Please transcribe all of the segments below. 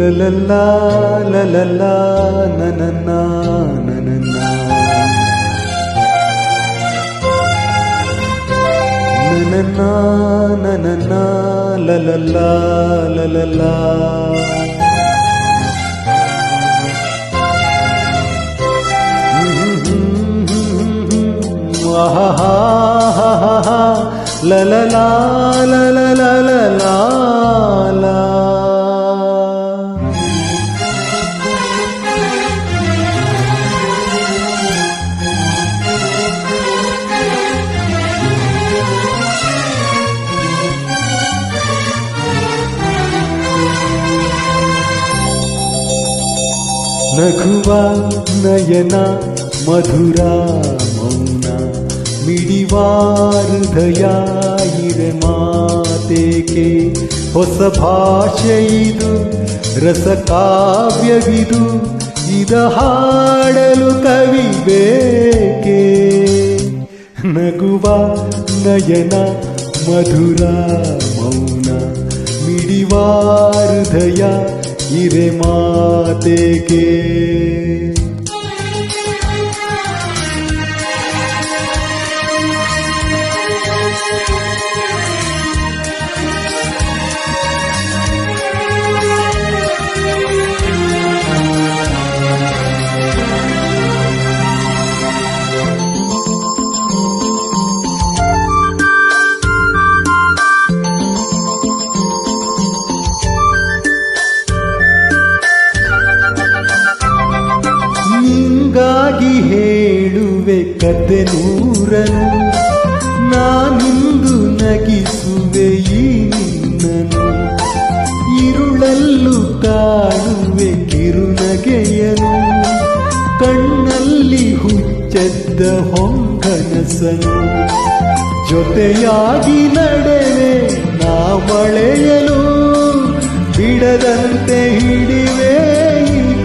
லலல்லா லலல்லா நனன்னா நனன்னா நனன்னா நனன்னா லலல்லா லலல்லா ஆஹா லலலா லலலா லலலா ನಗುವ ನಯನ, ಮಧುರ ಮೌನ ಮಿಡಿವ ಹೃದಯ ಇರೆ ಮಾತೇಕೆ? ಹೊಸ ಭಾಷೆ ಇದು ರಸ ಕಾವ್ಯವಿದು ಇದ ಹಾಡಲು ಕವಿ ಬೇಕೆ? ನಗುವ ನಯನ, ಮಧುರ ಮೌನ ಮಿಡಿವ हिरे माते के। ಹೇಳುವೆ ಕತೆ ನೂರನು, ನಾನಿಂದು ನಗಿಸುವೆ ಈ ನಿನ್ನನು ಇರುಳಲ್ಲೂ ಕಾಣುವೆ ಕಿರುನಗೆಯನು, ಕಣ್ಣಲ್ಲಿ ಹುಚ್ಚದ್ದ ಹೊಂಗನಸನು ಜೊತೆಯಾಗಿ ನಡೆವೆ ನಾ ಮಳೆಯಲು ಬಿಡದಂತೆ ಹಿಡಿವೆ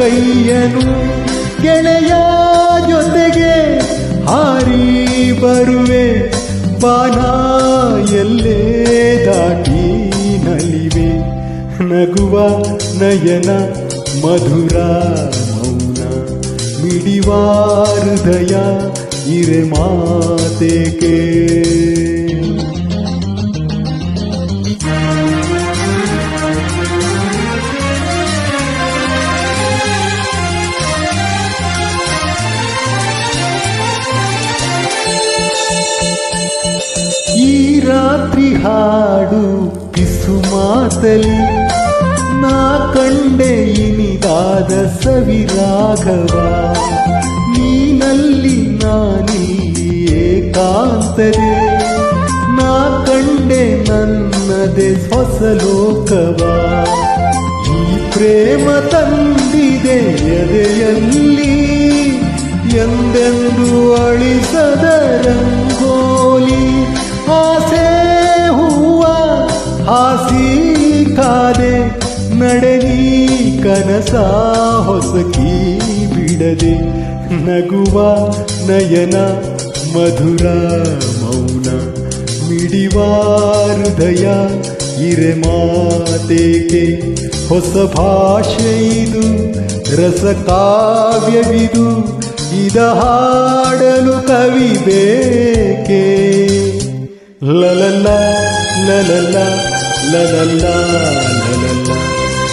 ಕೈಯನು. ಗೆಳೆಯ ಹಾರಿ ಬರುವೆ ಬಾನ ಎಲ್ಲೇ ದಾಟಿ ನಲಿವೆ. ನಗುವ ನಯನ ಮಧುರ ಮೌನ ಮಿಡಿವ ಹೃದಯ ಇರೆ ಮಾತೆಗೆ ರಾತ್ರಿ ಹಾಡು ಪಿಸು ಮಾತಲಿ. ನಾ ಕಂಡೆ ಇನಿದಾದ ಸವಿರಾಘವ ನೀನಲ್ಲಿ ನಾನಿಲ್ಲಿ ಏಕಾಂತರೆ ನಾ ಕಂಡೆ ನನ್ನದೆ ಹೊಸ ಲೋಕವ. ಈ ಪ್ರೇಮ ತಂದಿದೆ ಎದೆಯಲ್ಲಿ. ಎಂದೆಂದು ಅಳಿಸದ ನಡೆನಿ ಕನಸ ಹೊಸಕಿ ಬಿಡದೆ ನಗುವ ನಯನ ಮಧುರ ಮೌನ ಮಿಡಿವ ಹೃದಯ ಇರೆ ಮಾತೇಕೆ? ಹೊಸ ಭಾಷೆ ಇದು ರಸ ಕಾವ್ಯವಿದು ಇದ ಹಾಡಲು ಕವಿ ಬೇಕೆ? ಲಲಲ್ಲ ಲಲಲ್ಲ ಲಲಲ್ಲ ಲಲಲ್ಲ